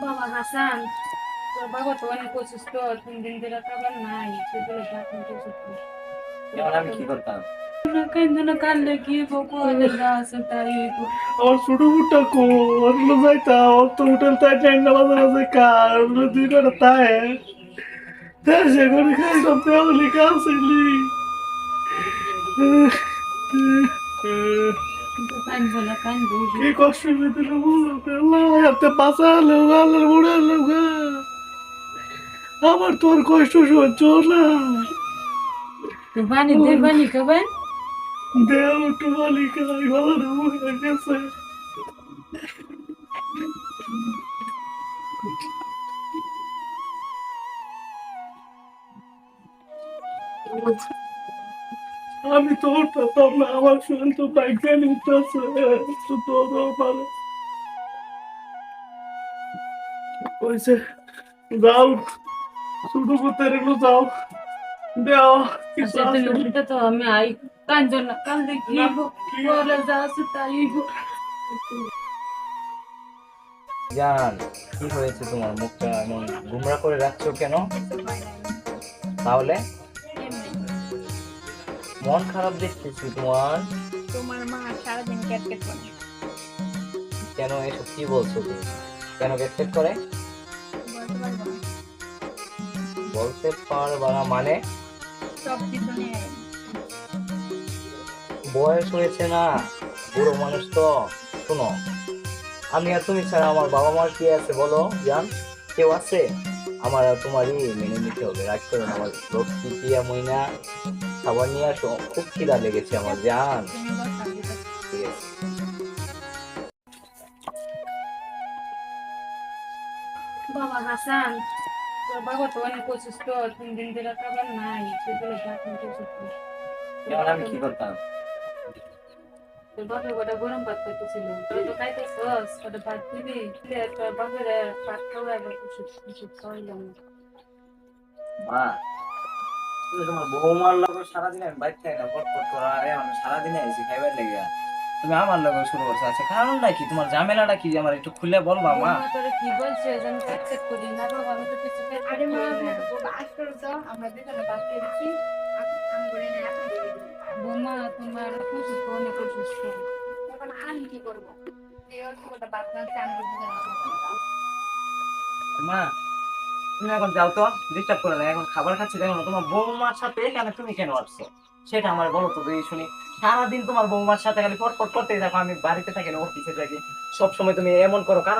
বাবা হাসান তোর বাবা তো অনেক অসুস্থ তিন দিন ধরে খাবার নাই সেগুলো এখন তো অসুস্থ এবার আমি কি করতাম? কেন আমার ছোট বুটটা কো যাইতা ওর তো হোটেল তাই না কার? দুই তাই। খাইতাম তেমনি কি কষ্ট পেতে আল্লাহ এতে বাঁচালো আল্লাহর বুড়ে লোক আমার তোর কষ্ট সহ্য না। বানি দে বানি খাবেন দেও একটু মালিকা ভালো না হয়ে গেছে আমি তো উঠতাম না আমার শরীর তো বাইক নিতেছে তো পারে কইছে যাও। শুধু রেখো যাও। দেও আচ্ছা তো আমি আই কান্দো না কান্দে কি? বলে যা আছে তাই জান কি হয়েছে তোমার মুখটা এমন গুমরা করে রাখছো কেন? তাহলে মন খারাপ দেখতেছি তোমার। তোমার মা সারাদিন ক্যাটকেট করে। কেন এসব কি বলছো তুমি? কেন ব্যাকসেট করে? বলতে পারব না মানে? সব কিছু নিয়ে। বয়স হয়েছে না বুড়ো মানুষ তো শোনো। আমি আর তুমি ছাড়া আমার বাবা মার কি আছে বলো জান? কেউ আছে? আমার আর তোমারই মেনে নিতে হবে রাগ করো আমার লক্ষ্মী টিয়া মইনা খাবার নিয়ে আসো খুব খিদা লেগেছে আমার জান। বাবা হাসান বাবা তো অনেক অসুস্থ তিন দিন ধরে খাবার নাই সেগুলো এবার আমি কি করতাম? বাপের গোটা গরম ভাত করতেছিল তুই তো খাইতেছস ওটা ভাত দিবি তোর বাপের ভাত খাওয়াই বা কিছু কিছু খাওয়াইলাম। মা তোমার বৌমার লগে সারাদিন আমি বাইক খাই না ফটফট করা। আরে আমি সারাদিনে আইছি খাইবার লেগে তুমি আমার লগে শুরু করছ। আচ্ছা কারণটা কি? তোমার ঝামেলাটা কি? আমার একটু খুলে বলবা মা। তোরে কি বলছে আমি অ্যাকসেপ্ট করি না বাবা আমি তো কিছু আরে মা আজ করে তো আমরা দুজনে বাদ দিয়ে দিচ্ছি করে নিয়ে এখন দিয়ে দিবি। বৌমা তোমার অসুস্থ অনেক অসুস্থ। এখন আমি কি করব? এই অল্প বাদ না চান মা তুমি এখন যাও তো ডিস্টার্ব করে না এখন খাবার খাচ্ছি, দেখো না, তোমার বৌমার সাথে এখানে তুমি কেন আসছো? সেটা আমার বলো তো দিয়ে শুনি। সারাদিন তোমার বৌমার সাথে খালি পটপট করতেই দেখো আমি বাড়িতে থাকি না, অফিসে থাকি। সবসময় তুমি এমন করো, কারণ